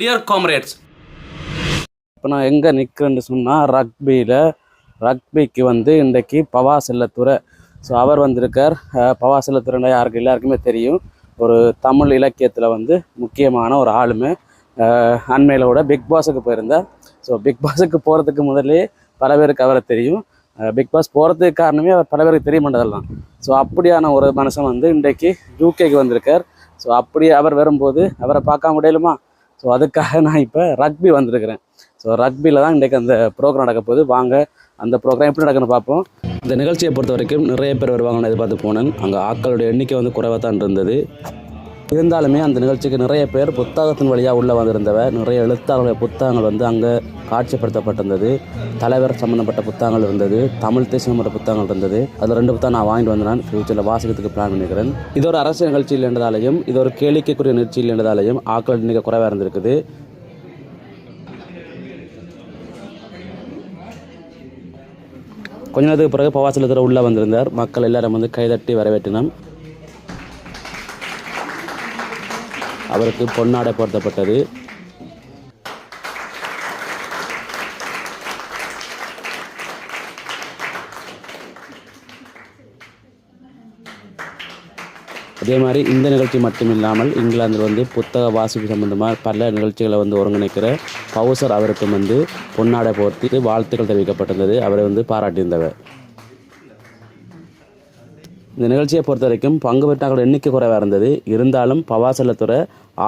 Dear comrades இப்போ நான் எங்கே நிற்கிறேன்னு சொன்னால் ரக்பியில் ரக்பிக்கு வந்து இன்றைக்கு பவா செல்லத்துறை. ஸோ அவர் வந்திருக்கார். பவா செல்லத்துறைனா யாருக்கு எல்லாருக்குமே தெரியும். ஒரு தமிழ் இலக்கியத்தில் வந்து முக்கியமான ஒரு ஆளுமே. அண்மையில் கூட பிக் பாஸுக்கு போயிருந்தார். ஸோ பிக் பாஸுக்கு போகிறதுக்கு முதலே பல பேருக்கு அவரை தெரியும். பிக்பாஸ் பிக் பாஸ் போகிறதுக்கு காரணமே அவர் பல பேருக்கு தெரிய மாட்டதெல்லாம் ஸோ அப்படியான ஒரு மனுஷன் வந்து இன்றைக்கு யூகேக்கு வந்திருக்கார். ஸோ அப்படி அவர் வரும்போது அவரை பார்க்க முடியலுமா ஸோ அதுக்காக நான் இப்போ ரக்பி வந்திருக்கிறேன். ஸோ ரக்பியில் தான் இன்றைக்கு அந்த ப்ரோக்ராம் நடக்க போகுது. வாங்க அந்த ப்ரோக்ராம் எப்படி நடக்குன்னு பார்ப்போம். இந்த நிகழ்ச்சியை பொறுத்த வரைக்கும் நிறைய பேர் வருவாங்கன்னு எதிர்பார்த்து போனேன். அங்கே ஆக்களுடைய எண்ணிக்கை வந்து குறைவாக தான் இருந்தது. இருந்தாலுமே அந்த நிகழ்ச்சிக்கு நிறைய பேர் புத்தகத்தின் வழியாக உள்ளே வந்திருந்தவ நிறைய எழுத்தாளருடைய புத்தகங்கள் வந்து அங்கே காட்சிப்படுத்தப்பட்டிருந்தது. தலைவர் சம்மந்தப்பட்ட புத்தகங்கள் இருந்தது. தமிழ் தேசிய புத்தகங்கள் இருந்தது. அதில் ரெண்டு புத்தகம் நான் வாங்கிட்டு வந்தேன். ஃபியூச்சரில் வாசிக்கிறதுக்கு பிளான் பண்ணிக்கிறேன். இது ஒரு அரசியல் நிகழ்ச்சியில் என்றதாலையும் இது ஒரு கேளிக்கைக்குரிய நிகழ்ச்சியில் என்றதாலையும் ஆக்கள் எண்ணிக்கை குறைவாக இருந்திருக்குது. கொஞ்ச நேரத்துக்கு பிறகு பவாசலத்தில் உள்ளே வந்திருந்தார். மக்கள் எல்லாரும் வந்து கைதட்டி வரவேற்றினோம். அவருக்கு பொன்னாடை பொருத்தப்பட்டது. அதே மாதிரி இந்த நிகழ்ச்சி மட்டும் இல்லாமல் இங்கிலாந்தில் வந்து புத்தக வாசிப்பு சம்பந்தமாக பல நிகழ்ச்சிகளை வந்து ஒருங்கிணைக்கிற பவுசர் அவருக்கும் வந்து பொன்னாடை போர்த்தி வாழ்த்துக்கள் தெரிவிக்கப்பட்டிருந்தது. அவரை வந்து பாராட்டியிருந்தவர். இந்த நிகழ்ச்சியை பொறுத்த வரைக்கும் பங்கு பெற்றாக்கள் எண்ணிக்கை குறைவாக இருந்தது. இருந்தாலும் பவாசலத்துறை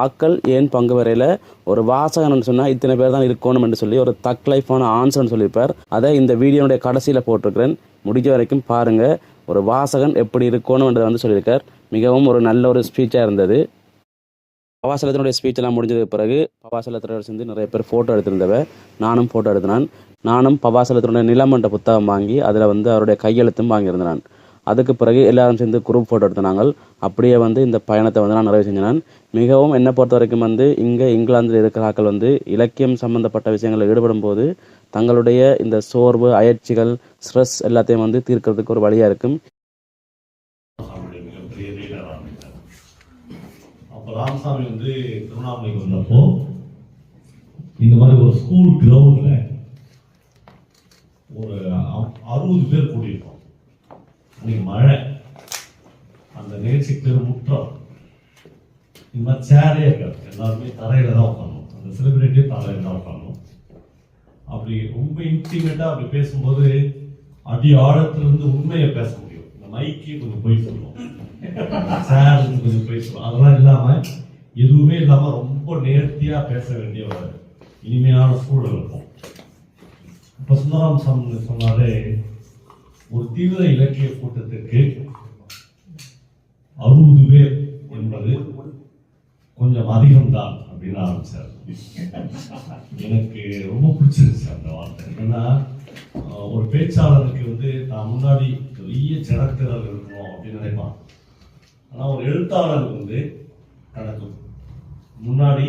ஆக்கள் ஏன் பங்கு வரையில் ஒரு வாசகன் சொன்னால் இத்தனை பேர் தான் இருக்கணும் என்று சொல்லி ஒரு தக் லைஃபான ஆன்சர்னு சொல்லியிருப்பார். அதை இந்த வீடியோனுடைய கடைசியில் போட்டிருக்கிறேன். முடிஞ்ச வரைக்கும் பாருங்கள் ஒரு வாசகன் எப்படி இருக்கணும்ன்றதை வந்து சொல்லியிருக்கார். மிகவும் ஒரு நல்ல ஒரு ஸ்பீச்சாக இருந்தது. பவாசலத்தினுடைய ஸ்பீச்செல்லாம் முடிஞ்சதுக்கு பிறகு பவாசலத்தோட சேர்ந்து நிறைய பேர் ஃபோட்டோ எடுத்திருந்தவ நானும் ஃபோட்டோ எடுத்தினான். நானும் பவாசலத்தினுடைய என்ற புத்தகம் வாங்கி அதில் வந்து அவருடைய கையெழுத்தும் வாங்கியிருந்தான் அதுக்கு பிறகு எல்லாரும் சேர்ந்து குரூப் ஃபோட்டோ எடுத்தினாங்க அப்படியே வந்து இந்த பயணத்தை வந்து நான் நிறைவு செஞ்சேன். மிகவும் என்னை பொறுத்த வரைக்கும் வந்து இங்கே இங்கிலாந்தில் இருக்கிற ஆக்கள் வந்து இலக்கியம் சம்பந்தப்பட்ட விஷயங்களில் ஈடுபடும் போது தங்களுடைய இந்த சோர்வு அயற்சிகள் ஸ்ட்ரெஸ் எல்லாத்தையும் வந்து தீர்க்கிறதுக்கு ஒரு வழியாக இருக்கும். ராமசாமி வந்து திருவண்ணாமலைக்கு வந்தப்போ இந்த மாதிரி ஒரு ஸ்கூல் கிரவுண்டில் ஒரு அறுபது பேர் கூட்டியிருக்கோம் இன்னைக்கு மழை. அந்த நிகழ்ச்சிக்கு பேர் முற்றம் இந்த மாதிரி சேரே இருக்காது. எல்லாருமே தரையில தான் உட்காரணும். அந்த செலிபிரிட்டியும் தரையில தான் உட்காரணும். அப்படி ரொம்ப இன்டிமேட்டாக அப்படி பேசும்போது அடி ஆழத்துல இருந்து உண்மையை பேச முடியும். இந்த மைக்கே கொஞ்சம் போய் சொல்லுவோம். சார் கொஞ்சம் போய் சொல்லுவோம். அதெல்லாம் இல்லாமல் எதுவுமே இல்லாமல் ரொம்ப நேர்த்தியாக பேச வேண்டிய ஒரு இனிமையான சூழல் இருக்கும். இப்போ சுந்தராம் சாமி சொன்னாலே ஒரு தீவிர இலக்கிய கூட்டத்திற்கு அறுபது பேர் என்பது கொஞ்சம் அதிகம்தான் அப்படின்னு ஆரம்பிச்சார். எனக்கு ரொம்ப பிடிச்சிருச்சு அந்த வார்த்தை. ஏன்னா ஒரு பேச்சாளருக்கு வந்து நான் முன்னாடி பெரிய ஜனத்திரல் இருக்கணும் அப்படின்னு நினைப்பான். ஆனா ஒரு எழுத்தாளர் வந்து தனக்கு முன்னாடி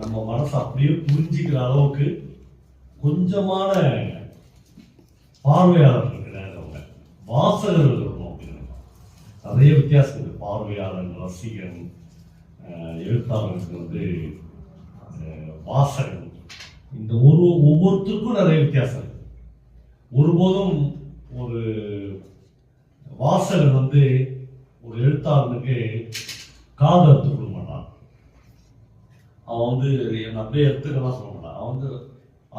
நம்ம மனசை அப்படியே புரிஞ்சுக்கிற அளவுக்கு கொஞ்சமான பார்வையாளர்கள் கிடையாது அவங்க. வாசகர்கள் அப்படின்னு நிறைய வித்தியாசம் இருக்கு பார்வையாளன் ரசிகன் எழுத்தாளனுக்கு வந்து வாசகன். இந்த ஒரு ஒவ்வொருத்தருக்கும் நிறைய வித்தியாசம் இருக்கு. ஒருபோதும் ஒரு வாசகன் வந்து ஒரு எழுத்தாளனுக்கு காது அறுத்து கொடுக்க மாட்டான். அவன் வந்து என்னை அப்படியே எடுத்துக்கலாம் சொல்ல மாட்டான். அவன் வந்து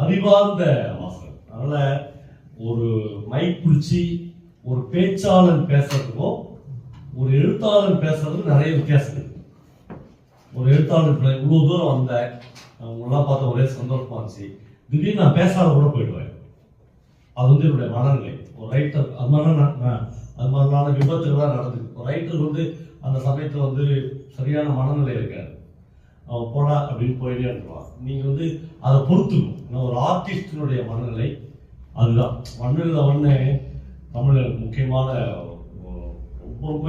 அறிவார்ந்த வாசகன் அதனால ஒரு மைக் பிடிச்சி ஒரு பேச்சாளர் பேசுறதுக்கும் ஒரு எழுத்தாளர் பேசுறதுக்கும் நிறைய வித்தியாசம் இருக்கு. ஒரு எழுத்தாளர் இவ்வளோ தூரம் வந்தேன் அவங்களாம் பார்த்த ஒரே சந்தோஷமா இருந்துச்சு. திடீர்னு நான் பேசாத கூட போயிடுவேன். அது வந்து என்னுடைய மனநிலை. ஒரு ரைட்டர் அது மாதிரி அது மாதிரியான விபத்துகள்லாம் நடந்துருக்கு ஒரு ரைட்டர் வந்து அந்த சமயத்தில் வந்து சரியான மனநிலை இருக்காது. அவன் போடா அப்படின்னு போயிட்டே இருந்துருவான் நீங்கள் வந்து அதை பொறுத்துக்கணும். நான் ஒரு ஆர்டிஸ்டினுடைய மனநிலை அதுதான். மண்ணில் ஒன்று தமிழர் முக்கியமான ரொம்ப ரொம்ப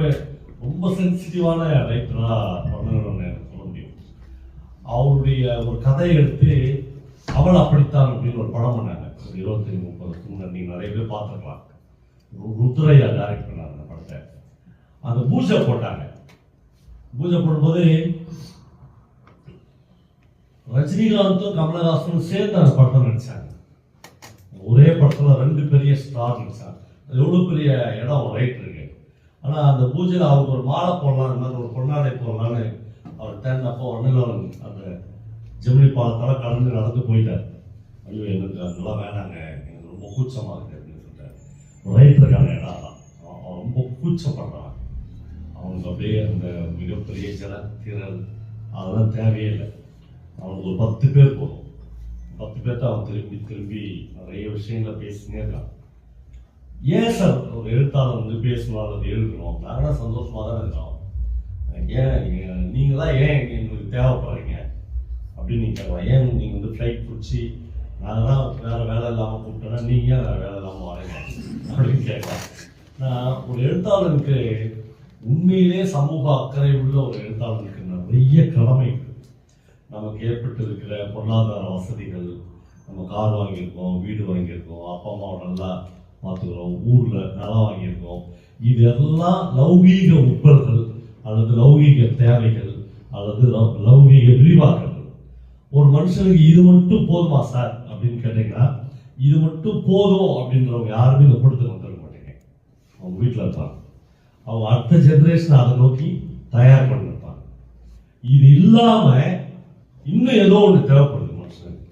ரொம்ப சென்சிட்டிவான ரைட்டராக பண்ணணும்னு எனக்கு சொல்ல முடியும். அவருடைய ஒரு கதையை எடுத்து அவள் அப்படித்தான் அப்படின்னு ஒரு படம் பண்ணாங்க. ஒரு இருபத்தி முப்பதுக்கு முன்னாடி நீங்கள் நிறைய பேர் பார்த்துருக்கலாம். ருத்ரையா டைரக்ட் பண்ணாங்க அந்த படத்தை. அந்த பூஜை போட்டாங்க. பூஜை போடும்போது ரஜினிகாந்தும் கமலஹாசனும் சேர்ந்து அந்த படத்தை நடிச்சாங்க. ஒரே படத்தில் ரெண்டு பெரிய ஸ்டார் சார். அது எவ்வளவு பெரிய இடம் ரைட் இருக்கு ஆனால் அந்த பூஜையில் அவருக்கு ஒரு மாலை போடலாம் இந்த மாதிரி ஒரு பொன்னாடை போடலான்னு அவர் தேர்ந்தப்போ அப்போ ஒன்னில் அந்த ஜெமினி பாலத்தால் கலந்து நடந்து போயிட்டார். ஐயோ எனக்கு அதெல்லாம் வேணாங்க. எனக்கு ரொம்ப கூச்சமாக இருக்குது அப்படின்னு சொல்லிட்டாரு. ரைட்டருக்கான இடம் தான் அவன் ரொம்ப கூச்சப்படுறான். அவனுக்கு அப்படியே அந்த மிகப்பெரிய ஜன திறன் அதெல்லாம் தேவையே இல்லை. அவனுக்கு ஒரு பத்து பேர் போதும். பத்து பேர்த்த அவன் திரும்பி திரும்பி நிறைய விஷயங்களை பேசினே இருக்கான் ஏன் சார் ஒரு எழுத்தாளர் வந்து பேசணும் அதை எழுதணும்? நாங்களாம் சந்தோஷமாக தான் இருக்கோம் ஏன் நீங்கள் நீங்களாம் ஏன் எங்களுக்கு தேவைப்படுறீங்க? அப்படின்னு நீங்க கேட்கலாம். ஏன் நீங்கள் வந்து ஃப்ளைட் பிடிச்சி நாங்களாம் வேறு வேலை இல்லாமல் கூப்பிட்டோன்னா நீங்கள் ஏன் வேறு வேலை இல்லாமல் வரீங்க? அப்படின்னு கேட்கலாம். நான் ஒரு எழுத்தாளனுக்கு உண்மையிலே சமூக அக்கறை உள்ள ஒரு எழுத்தாளருக்கு நிறைய கடமை இருக்கு நமக்கு ஏற்பட்டு இருக்கிற பொருளாதார வசதிகள் நம்ம கார் வாங்கியிருக்கோம் வீடு வாங்கியிருக்கோம் அப்பா அம்மாவை நல்லா பார்த்துக்கிறோம் ஊரில் நிலம் வாங்கியிருக்கோம். இது எல்லாம் லௌகீக உட்பர்கள் அல்லது லௌகீக தேவைகள் அல்லது லௌகீக விரிவாக்கங்கள். ஒரு மனுஷனுக்கு இது மட்டும் போதுமா சார்? அப்படின்னு கேட்டீங்கன்னா இது மட்டும் போதும் அப்படின்றவங்க யாருமே இந்த கொடுத்து வந்துட மாட்டேங்க. அவங்க வீட்டில் இருப்பாங்க. அவங்க அடுத்த ஜென்ரேஷன் அதை நோக்கி தயார் பண்ணிருப்பாங்க. இது இல்லாமல் இன்னும் ஏதோ ஒன்று தேவைப்படுது மனுஷனுக்கு.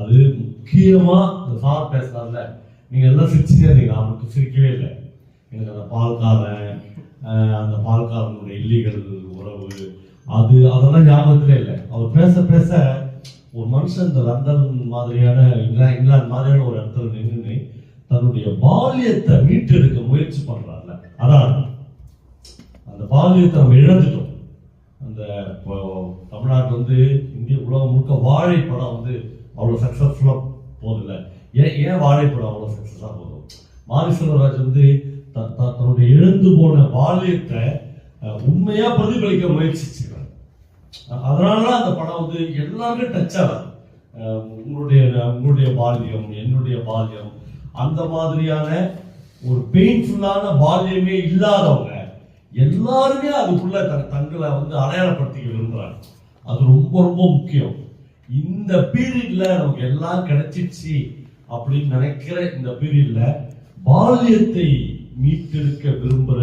அது முக்கியமாக இந்த சார் பேசுறாருல நீங்கள் எல்லாம் சிரிச்சுட்டே இருந்தீங்க. நான் மட்டும் சிரிக்கவே இல்லை. எனக்கு அந்த பால்காரன் அந்த பால்காரனுடைய இல்லீகல் உறவு அது அதெல்லாம் ஞாபகத்திலே இல்லை. அவர் பேச பேச ஒரு மனுஷன் இந்த லண்டன் மாதிரியான இங்கிலாந்து இங்கிலாந்து மாதிரியான ஒரு இடத்துல நின்று தன்னுடைய பால்யத்தை மீட்டெடுக்க முயற்சி பண்றாருல. அதான் அந்த பால்யத்தை நம்ம இழந்துட்டோம். அந்த இப்போ தமிழ்நாட்டில் வந்து இந்திய உலகம் முழுக்க வாழைப்படம் வந்து அவ்வளோ சக்ஸஸ்ஃபுல்லாக போதில்ல. ஏன் ஏன் வாழைப்படம் அவ்வளோ சக்ஸஸாக போதும்? மாரி செல்வராஜ் வந்து த- த- தன்னுடைய எழுந்து போன பால்யத்தை உண்மையாக பிரதிபலிக்க முயற்சிச்சுக்கிறார் அதனால அந்த படம் வந்து எல்லாருமே டச் ஆகும் உங்களுடைய உங்களுடைய பால்யம் என்னுடைய பால்யம் அந்த மாதிரியான ஒரு பெயின்ஃபுல்லான பால்யமே இல்லாதவங்க எல்லாருமே அதுக்குள்ள த- தங்களை வந்து அடையாளப்படுத்திக்க விரும்புறாங்க. அது ரொம்ப ரொம்ப முக்கியம். இந்த பீரியட்ல நமக்கு எல்லாம் கிடைச்சிச்சு அப்படின்னு நினைக்கிற இந்த பீரியட்ல பால்யத்தை மீட்டெடுக்க விரும்புற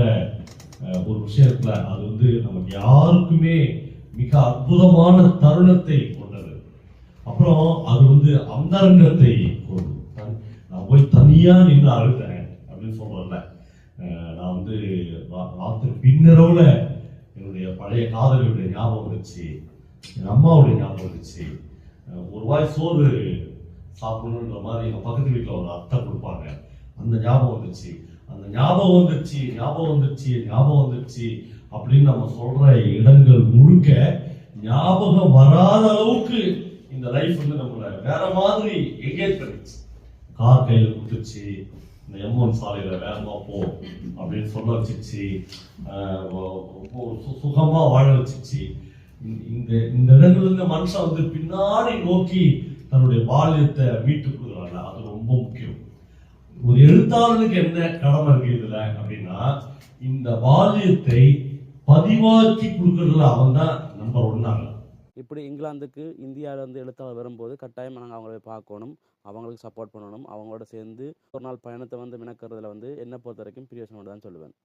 ஒரு விஷயத்துல அது வந்து நமக்கு யாருக்குமே மிக அற்புதமான தருணத்தை கொண்டது. அப்புறம் அது வந்து அந்தரங்கத்தை கொண்டு நான் போய் தனியா நின்று அழுதேன் அப்படின்னு சொல்றேன்ல அஹ், நான் வந்து ராத்திரி பின்னரவுல என்னுடைய பழைய காதலியுடைய ஞாபகம் வந்துச்சு என் அம்மாவுடைய ஞாபகம் வந்துச்சு ஒரு வாய் சோறு சாப்பிடணுன்ற மாதிரி எங்கள் பக்கத்து வீட்டில் ஒரு அத்தை கொடுப்பாங்க. அந்த ஞாபகம் வந்துச்சு. அந்த ஞாபகம் வந்துச்சு ஞாபகம் வந்துச்சு ஞாபகம் வந்துச்சு அப்படின்னு நம்ம சொல்ற இடங்கள் முழுக்க ஞாபகம் வராத அளவுக்கு இந்த லைஃப் வந்து நம்மளை வேற மாதிரி எங்கேஜ் பண்ணிச்சு. கார் கையில் கொடுத்துச்சு. இந்த எம்ஒன் சாலையில் வேகமாக போ அப்படின்னு சொல்ல வச்சிச்சு. சுகமாக சு- வாழ வச்சிச்சு. இந்த- இந்த இந்த இடங்கள்ல மனுஷன் வந்து பின்னாடி நோக்கி தன்னுடைய பால்யத்தை மீட்டு கொடுக்குறாங்க அது ரொம்ப முக்கியம். ஒரு எழுத்தாளனுக்கு என்ன கடமை இருக்கு இதுல அப்படின்னா இந்த பால்யத்தை பதிவாக்கி கொடுக்கறதுல அவன் தான் நம்பர் ஒன்னாங்க இப்படி இங்கிலாந்துக்கு இந்தியாவிலேருந்து எழுத்தாளர் வரும்போது கட்டாயம் நாங்கள் அவங்கள பார்க்கணும். அவங்களுக்கு சப்போர்ட் பண்ணணும். அவங்களோட சேர்ந்து ஒரு நாள் பயணத்தை வந்து மினக்கிறதுல வந்து என்னை பொறுத்த வரைக்கும் பிரியோசனோட தான் சொல்லுவேன்.